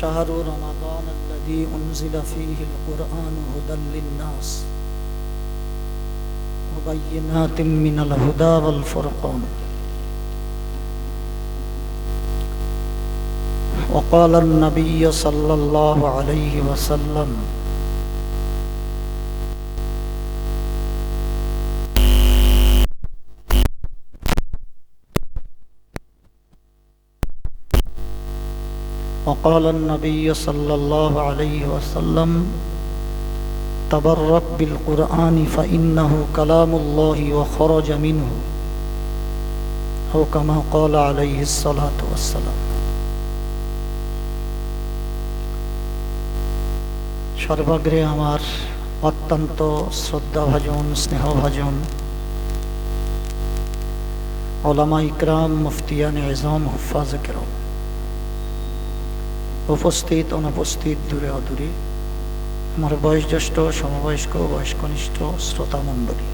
شهر رمضان الذي أنزل فيه القرآن هدى للناس وبينات من الهدى والفرقان. وقال النبي صلى الله عليه وسلم وقال النبي صلى الله عليه وسلم تبرك بالقرآن فإنه كلام الله وخرج منه أو كما قال عليه الصلاة والسلام সর্বাগ্রে আমার অত্যন্ত শ্রদ্ধাভাজন স্নেহভাজন ওলামা ইকরাম মুফতিয়ান এজম হুফাজ কেরম উপস্থিত, অনুপস্থিত, দূরে অদূরে। আমার বয়োজ্যেষ্ঠ, সমবয়স্ক, বয়স্কনিষ্ঠ শ্রোতা মণ্ডলী।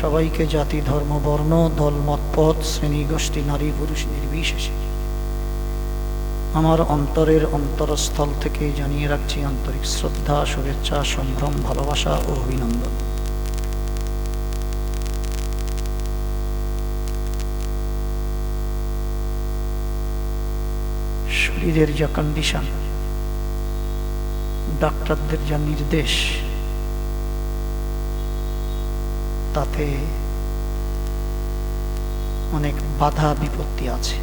সবাইকে জাতি, ধর্ম, বর্ণ, দল মতপথ শ্রেণি, গোষ্ঠী, নারী, পুরুষ, নির্বিশেষে আমার অন্তরের অন্তরস্থল থেকে জানিয়ে রাখছি আন্তরিক শ্রদ্ধা, শুভেচ্ছা, সম্ভ্রম, ভালোবাসা ও অভিনন্দন। শরীরের যা কন্ডিশন ডাক্তারদের যা নির্দেশ, তাতে অনেক বাধা বিপত্তি আছে।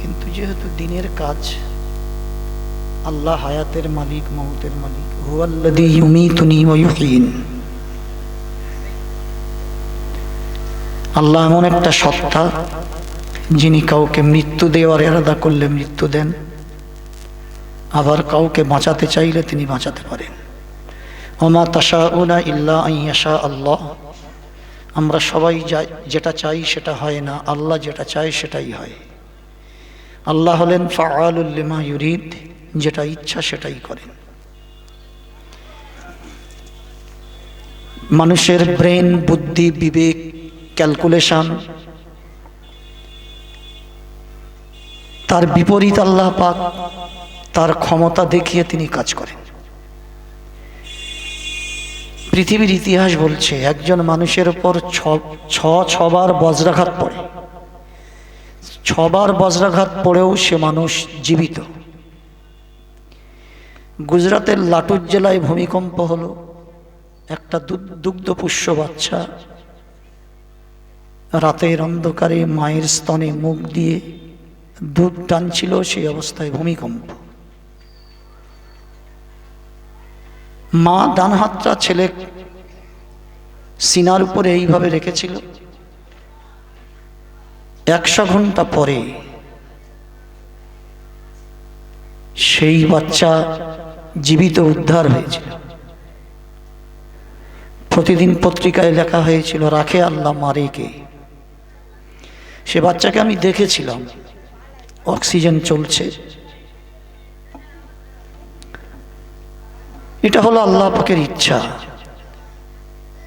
কিন্তু যেহেতু দিনের কাজ, আল্লাহ হায়াতের মালিক, মৌতের মালিক, হুয়াল্লাযী ইউমীতুনি ওয়া ইউহয়িন আল্লাহ এমন একটা সত্তা যিনি কাউকে মৃত্যু দেওয়ার এরাদা করলে মৃত্যু দেন। আবার কাউকে বাঁচাতে চাইলে তিনি বাঁচাতে পারেন। ওমা তাশা উনা ইল্লা আইয়াশা আল্লাহ। আমরা সবাই যেটা চাই সেটা হয় না, আল্লাহ যেটা চায় সেটাই হয়। আল্লাহ হলেন ফাআলুল্লিমা ইউরিদ, যেটা ইচ্ছা সেটাই করেন। মানুষের ব্রেন, বুদ্ধি, বিবেক ক্যালকুলেশন তার বিপরীত আল্লাহ পাক তার ক্ষমতা দেখিয়ে তিনি কাজ করেন। পৃথিবীর ইতিহাস বলছে, একজন মানুষের উপর ছ ছবার বজ্রাঘাত পড়ে। ছবার বজ্রাঘাত পড়েও সে মানুষ জীবিত। গুজরাতের লাটুর জেলায় ভূমিকম্প হলো একটা দুগ্ধপুষ্য বাচ্চা রাতের অন্ধকারে মায়ের স্তনে মুখ দিয়ে দুধ টানছিল সেই অবস্থায় ভূমিকম্প। মা ডান হাতটা ছেলে সিনার উপরে এইভাবে রেখেছিল। একশো ঘণ্টা পরে সেই বাচ্চা জীবিত উদ্ধার হয়েছিল। প্রতিদিন পত্রিকায় লেখা হয়েছিল, রাখে আল্লাহ মারেকে। সে বাচ্চাকে আমি দেখেছিলাম। অক্সিজেন চলছে। এটা হলো আল্লাহ পাকের ইচ্ছা।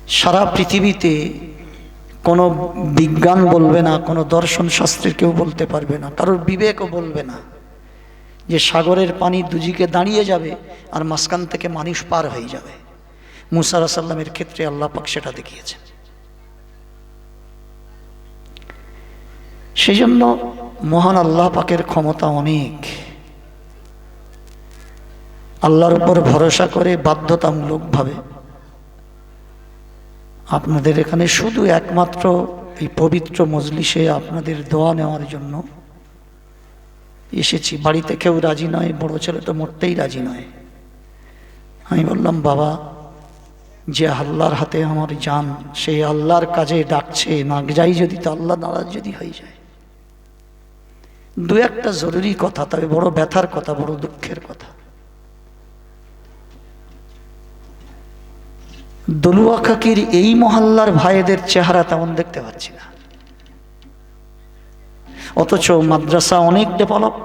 সারা পৃথিবীতে কোনো বিজ্ঞান বলবে না, কোনো দর্শন শাস্ত্রের কেউ বলতে পারবে না, কারোর বিবেকও বলবে না যে সাগরের পানি দুজিকে দাঁড়িয়ে যাবে আর মাঝখান থেকে মানুষ পার হয়ে যাবে। মুসার সাল্লামের ক্ষেত্রে আল্লাহ পাক সেটা দেখিয়েছেন। সেই জন্য মহান আল্লাহ পাকের ক্ষমতা অনেক। আল্লাহর উপর ভরসা করে বাধ্যতামূলকভাবে আপনাদের এখানে শুধু একমাত্র এই পবিত্র মজলিসে আপনাদের দোয়া নেওয়ার জন্য এসেছি। বাড়িতে কেউ রাজি নয়, বড় ছেলে তো মরতেই রাজি নয়। আমি বললাম, বাবা, যে আল্লাহর হাতে আমার যান সেই আল্লাহর কাজে ডাকছে না যাই যদি তো আল্লাহ নারাজ যদি হয়ে যায়। দু একটা জরুরি কথা, তবে বড় ব্যথার কথা, বড় দুঃখের কথা। দলুয়া খাকির এই মহল্লার ভাইদের চেহারা তেমন দেখতে পাচ্ছি না। অথচ মাদ্রাসা অনেক ডেভেলপ,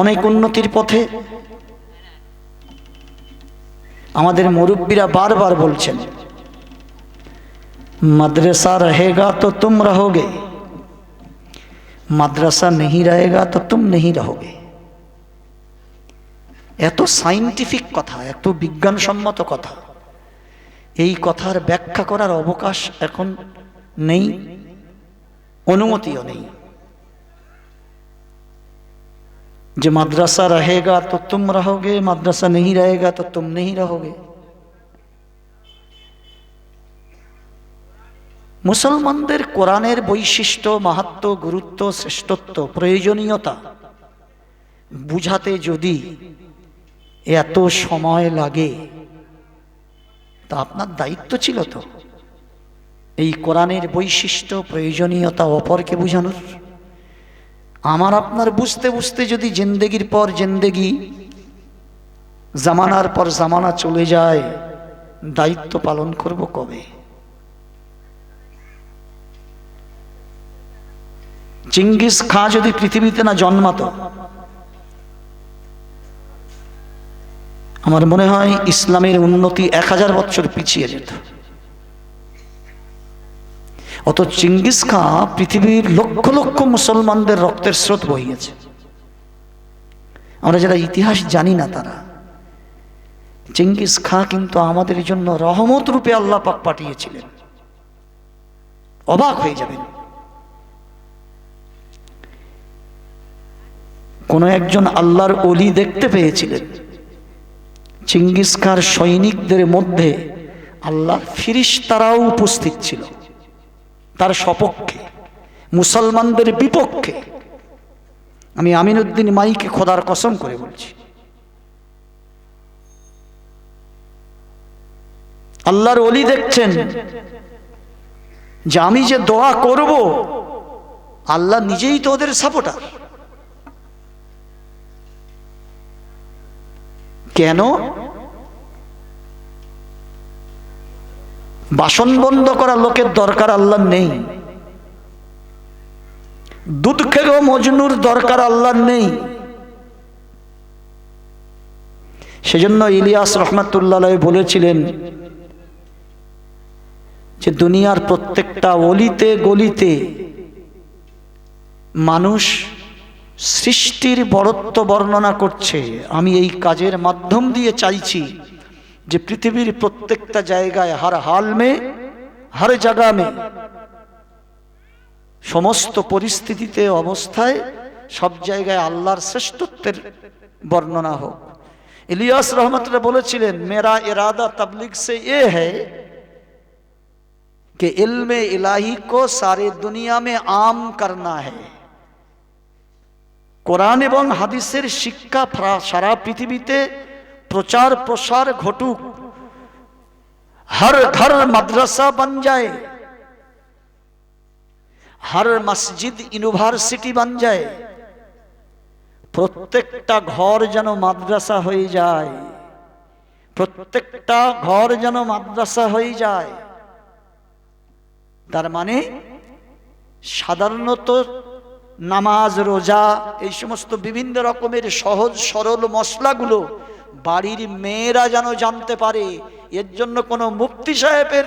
অনেক উন্নতির পথে। আমাদের মুরব্বীরা বারবার বলছেন, মাদ্রাসা রহেগা তো তুম রহোগে। মাদ্রাসা নেই রয়েগা তো তুম নেই রহোগে। এত সাইন্টিফিক কথা, এত বিজ্ঞানসম্মত কথা। এই কথার ব্যাখ্যা করার অবকাশ এখন নেই, অনুমতিও নেই। যে মাদ্রাসা রহেগা তো তুম রহোগে, মাদ্রাসা নেই রহেগা তো তুম নেই রহোগে। মুসলমানদের কোরআনের বৈশিষ্ট্য, মাহাত্ম, গুরুত্ব, শ্রেষ্ঠত্ব, প্রয়োজনীয়তা বুঝাতে যদি এত সময় লাগে, তা আপনার দায়িত্ব ছিল তো। এই কোরআনের বৈশিষ্ট্য, প্রয়োজনীয়তা অপরকে বুঝানোর। আমার আপনার বুঝতে বুঝতে যদি জিন্দেগির পর জিন্দেগি, জামানার পর জামানা চলে যায়, দায়িত্ব পালন করব কবে? চিঙ্গিস খাঁ যদি পৃথিবীতে না জন্মাতো, আমার মনে হয় ইসলামের উন্নতি এক হাজার বছর পিছিয়ে যেত। অত চিঙ্গিস খাঁ পৃথিবীর লক্ষ লক্ষ মুসলমানদের রক্তের স্রোত বহিয়েছে। আমরা যারা ইতিহাস জানি না তারা চিঙ্গিস খাঁ কিন্তু আমাদের জন্য রহমত রূপে আল্লাহ পাক পাঠিয়েছিলেন। অবাক হয়ে যাবেন। কোন একজন আল্লাহর অলি দেখতে পেয়েছিলেন। চিঙ্গিসকার সৈনিকদের মধ্যে আল্লাহ ফিরিস তারাও উপস্থিত ছিল। তার সপক্ষে, মুসলমানদের বিপক্ষে। আমি আমিনুদ্দিন মাইকে খোদার কসম করে বলছি। আল্লাহর অলি দেখছেন যে আমি যে দোয়া করব, আল্লাহ নিজেই তো ওদের সাপোর্টার কেন? বাসন বন্ধ করা লোকের দরকার আল্লাহ নেই। দুধ খেলেও মজনুর দরকার আল্লাহ নেই। সেজন্য ইলিয়াস রহমাতুল্লাহ বলেছিলেন যে দুনিয়ার প্রত্যেকটা অলিতে গলিতে মানুষ সৃষ্টির বড়ত্ব বর্ণনা করছে আমি এই কাজের মাধ্যম দিয়ে চাইছি যে পৃথিবীর প্রত্যেকটা জায়গায় হার হাল মে হর জায়গা মে সমস্ত পরিস্থিতিতে অবস্থায় সব জায়গায় আল্লাহর শ্রেষ্ঠত্বের বর্ণনা হোক ইলিয়াস রহমতরা বলেছিলেন মেরা ইরাদা তবলিগ সে এ হ্যায় कि इल्म इलाही को सारे दुनिया में आम करना है কোরআন এবং হাদিসের শিক্ষা সারা পৃথিবীতে প্রচার প্রসার ঘটুক। হর ঘর মাদ্রাসা বন যায়। হর মসজিদ ইউনিভার্সিটি বন যায়। প্রত্যেকটা ঘর যেন মাদ্রাসা হয়ে যায়। প্রত্যেকটা ঘর যেন মাদ্রাসা হয়ে যায়। তার মানে সাধারণত নামাজ, রোজা, এই সমস্ত বিভিন্ন রকমের সহজ, সরল মশলাগুলো বাড়ির মেয়েরা যেন জানতে পারে। এর জন্য কোনো মুফতি সাহেবের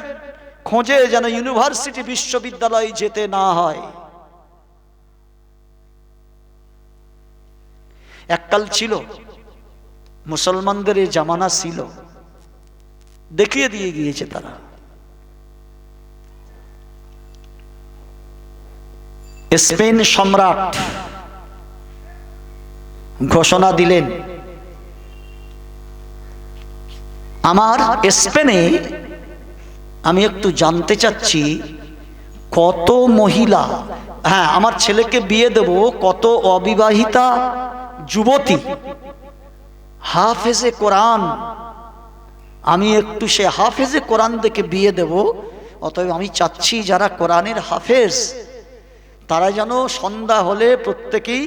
খোঁজে যেন ইউনিভার্সিটি বিশ্ববিদ্যালয়ে যেতে না হয়। এককাল ছিল, মুসলমানদের জামানা ছিল। দেখিয়ে দিয়ে গিয়েছে তারা। স্পেন সম্রাট ঘোষণা দিলেন, আমার স্পেনে আমি একটু জানতে চাচ্ছি, কত মহিলা হ্যাঁ আমার ছেলেকে বিয়ে দেব, কত অবিবাহিতা যুবতী। হাফেজে কোরআন, আমি একটু সে হাফেজে কোরআন দেখে বিয়ে দেব, অতএব আমি চাচ্ছি যারা কোরআনের হাফেজ তারা যেন সন্ধ্যা হলে প্রত্যেকেই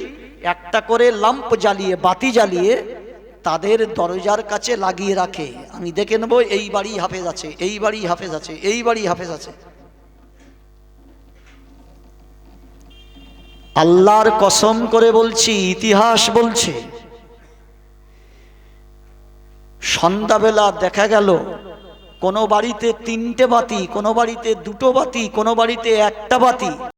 একটা করে লাম্প জ্বালিয়ে, বাতি জ্বালিয়ে তাদের দরজার কাছে লাগিয়ে রাখে। আমি দেখে নেব, এই বাড়ি হাফেজ আছে, এই বাড়ি হাফেজ আছে, এই বাড়ি হাফেজ আছে। আল্লাহর কসম করে বলছি, ইতিহাস বলছে, সন্ধ্যাবেলা দেখা গেল, কোনো বাড়িতে তিনটে বাতি, কোনো বাড়িতে দুটো বাতি, কোনো বাড়িতে একটা বাতি।